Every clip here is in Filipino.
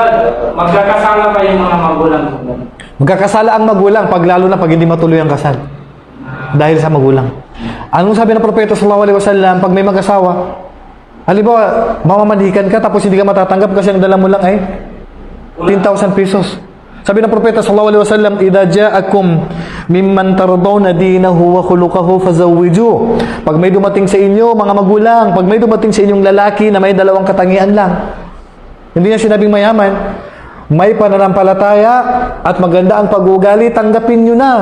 Sir, magkakasala pa yung mga magulang. Magkakasala ang magulang pag lalo na pag hindi matuloy ang kasal. Dahil sa magulang. Anong sabi ng propeta sallallahu alaihi wasallam pag may mag-asawa? Halimbawa, mamamanhikan ka tapos hindi ka matatanggap kasi ang dala mo lang ay 10,000 pesos. Sabi ng propeta sallallahu alaihi wasallam, "Idza ja'akum mimman tardawna dinahu wa khuluquhu fazawwiju." Pag may dumating sa inyo, mga magulang, pag may dumating sa inyong lalaki na may dalawang katangian lang, hindi niya sinabing mayaman, may pananampalataya at maganda ang pag-uugali, tanggapin nyo na.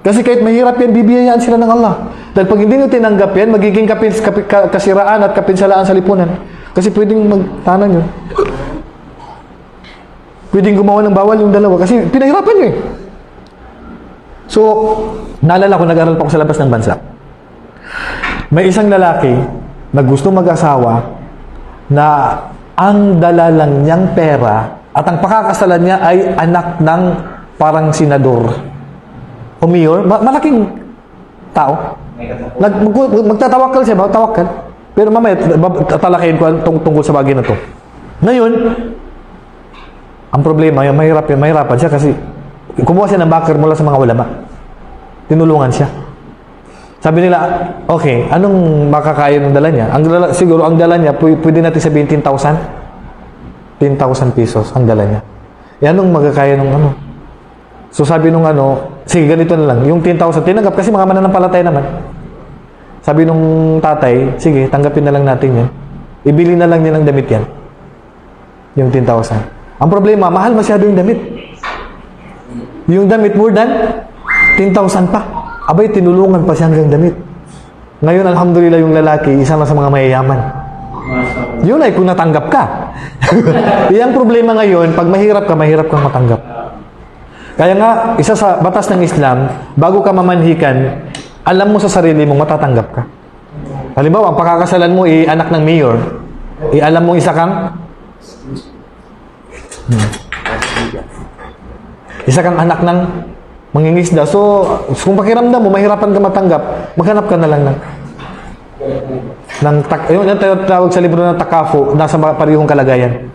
Kasi kahit mahirap yan, bibiyayaan sila ng Allah. Dahil pag hindi nyo tinanggap yan, magiging kapin, kapi- ka- kasiraan at kapinsalaan sa lipunan. Kasi pwedeng magtanan yun. Pwedeng gumawa ng bawal yung dalawa. Kasi pinahirapan nyo eh. So, naalala ko, nag-aral pa ako sa labas ng bansa. May isang lalaki na gusto mag-asawa na ang dala lang niyang pera at ang pakakasalan niya ay anak ng parang senador o malaking tao. Nag, mag, magtatawakal siya, magtatawakal. Pero mamaya, tatalakihin ko tung- tungkol sa bagay na to. Ngayon, ang problema, yung mahirap yun, mahirapan siya kasi kumuha siya ng backer mula sa mga ulama. Tinulungan siya. Sabi nila, okay, anong makakaya ng dala niya? Ang siguro ang dala niya, pw- pwede natin sabihin 10,000? 10,000 pesos ang dala niya. E anong magkakaya ng ano? So sabi nung ano, sige ganito na lang, yung 10,000 tinanggap kasi mga mananampalataya naman. Sabi nung tatay, sige, tanggapin na lang natin yan. Ibili na lang niya ng damit yan. Yung 10,000. Ang problema, mahal masyado yung damit. Yung damit more than 10,000 pa. Abay, tinulungan pa siya hanggang damit. Ngayon, alhamdulillah, yung lalaki, isa na sa mga mayayaman. Yun ay kung natanggap ka. Yung problema ngayon, pag mahirap ka, mahirap kang matanggap. Kaya nga, isa sa batas ng Islam, bago ka mamanhikan, alam mo sa sarili mo, matatanggap ka. Halimbawa, ang pakakasalan mo, i anak ng mayor, i alam mo isa kang Hmm. Isa kang anak ng mangingisda. So, kung pakiramdam mo, mahirapan ka matanggap, maghanap ka na lang ng ng tak, yung yung tayo- tawag sa libro ng takafo, nasa mga parehong kalagayan.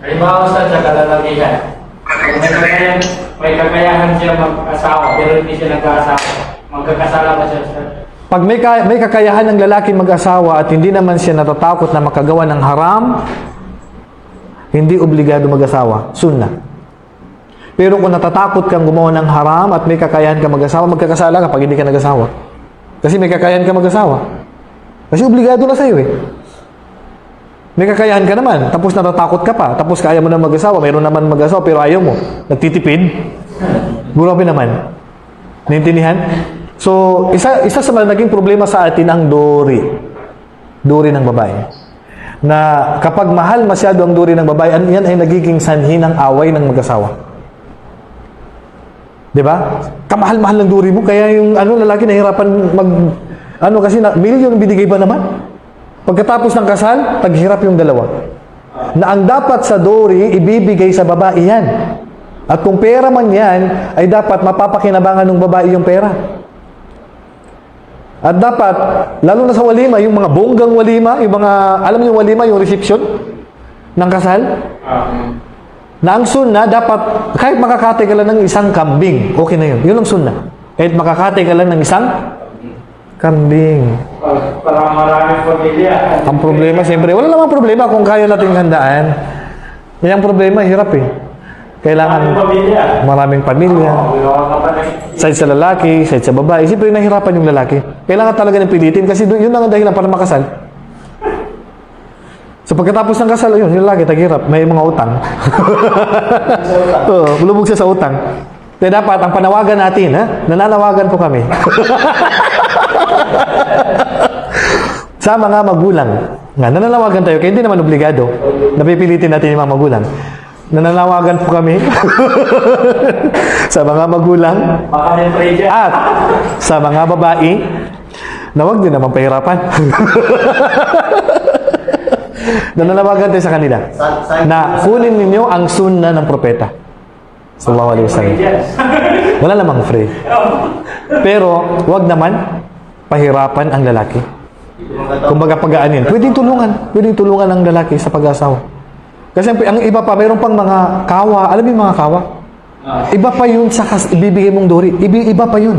Halimbawa sa sa kalalakihan, kung may kakayahan, may kakayahan siya mag-asawa, pero hindi siya nag-aasawa, magkakasala ba siya sir? Pag may, ka- may kakayahan ng lalaki mag-asawa at hindi naman siya natatakot na makagawa ng haram, hindi obligado mag-asawa. Sunnah. Pero kung natatakot kang gumawa ng haram at may kakayahan ka mag-asawa, magkakasala ka pag hindi ka nag-asawa. Kasi may kakayahan ka mag-asawa. Kasi obligado na sa'yo eh. May kakayahan ka naman, tapos natatakot ka pa, tapos kaya mo na mag-asawa, mayroon naman mag-asawa pero ayaw mo. Nagtitipid. Grabe naman. Naintindihan? So, isa, isa sa mga naging problema sa atin ang duri. Duri ng babae. Na kapag mahal masyado ang duri ng babae, an- yan ay nagiging sanhi ng away ng mag-asawa. Di ba? Kamahal-mahal ng duri mo, kaya yung ano, lalaki nahirapan mag... Ano kasi, na, milyon binigay ba naman? Pagkatapos ng kasal, taghirap yung dalawa. Na ang dapat sa duri, ibibigay sa babae yan. At kung pera man yan, ay dapat mapapakinabangan ng babae yung pera. At dapat, lalo na sa walima, yung mga bonggang walima, yung mga, alam niyo walima, yung reception ng kasal, na ang sunna, dapat, kahit makakate ka lang ng isang kambing, okay na yun. Yun ang sunna. Kahit makakate ka lang ng isang kambing. Para maraming pamilya. Ang problema, siyempre, wala namang problema kung kaya nating handaan. Yan ang problema, hirap eh. Kailangan maraming pamilya. Side sa lalaki, side sa babae. Siyempre, nahirapan yung lalaki. Kailangan talaga ng pilitin kasi yun lang ang dahilan para makasal. So pagkatapos ng kasal, yun, yung lalaki, taghirap. May mga utang. Oo, lubog siya sa utang. Kaya dapat, ang panawagan natin, ha? Nananawagan po kami. sa mga magulang. Nga, nananawagan tayo, kaya hindi naman obligado. Napipilitin natin yung mga magulang. Nananawagan po kami sa mga magulang at sa mga babae na huwag din naman pahirapan. Nananawagan tayo sa kanila na kunin ninyo ang sunna ng propeta. Sallallahu alaihi wasallam. Wala namang free. Pero huwag naman pahirapan ang lalaki. Kumbaga pagaanin. Pwedeng tulungan. Pwedeng tulungan ang lalaki sa pag-asawa. Kasi ang, iba pa, mayroon pang mga kawa. Alam mo yung mga kawa? Iba pa yun sa kas- ibibigay mong. Ibi, iba pa yun.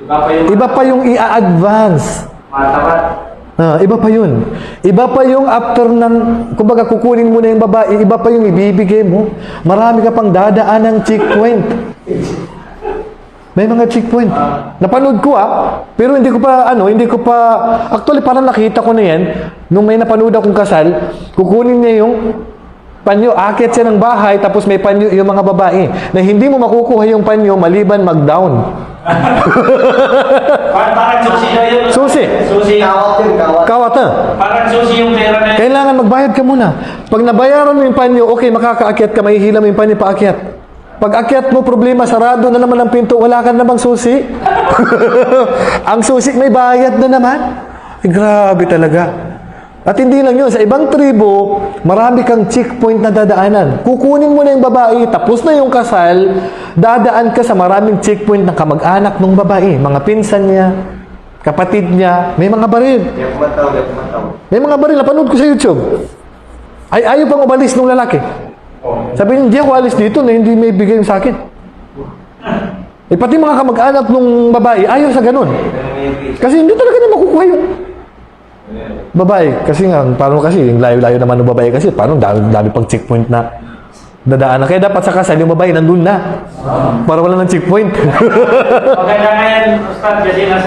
iba pa yung Iba pa yung i-advance. matapat. Ah, iba pa yun. Iba pa yung after ng, kumbaga kukunin mo na yung babae, iba pa yung ibibigay mo. Marami ka pang dadaan ng checkpoint. May mga checkpoint. Napanood ko ah, pero hindi ko pa, ano, hindi ko pa, actually parang nakita ko na yan, nung may napanood akong kasal, kukunin niya yung panyo, akit siya ng bahay, tapos may panyo yung mga babae, na hindi mo makukuha yung panyo maliban mag-down. Parang, susi daw yun. Susi. Susi. Kawat yun, kawat. Kawat ah. Parang susi yung pera na yun. Kailangan magbayad ka muna. Pag nabayaran mo yung panyo, okay, makakaakyat ka, mahihila mo yung panyo paakyat. Pag akyat mo, problema, sarado na naman ang pinto, wala ka namang susi. ang susi may bayad na naman. Ay, grabe talaga. At hindi lang yun, sa ibang tribo, marami kang checkpoint na dadaanan. Kukunin mo na yung babae, tapos na yung kasal, dadaan ka sa maraming checkpoint ng kamag-anak ng babae. Mga pinsan niya, kapatid niya, may mga baril. Ako mataw, hindi ako mataw. May mga baril, napanood ko sa YouTube. Ay, ayaw pang umalis ng lalaki. Sabi niya, hindi ako alis dito na hindi may bigay sa akin. Eh, pati mga kamag-anak ng babae, ayaw sa ganun. Kasi hindi talaga na makukuha yung babae. Kasi nga, parang kasi, yung layo-layo naman ng babae kasi, parang dami, dami pang checkpoint na dadaanan. Kaya dapat sa kasal, yung babae nandun na. Para wala ng checkpoint. Maganda nga yan, Ustad, kasi nasa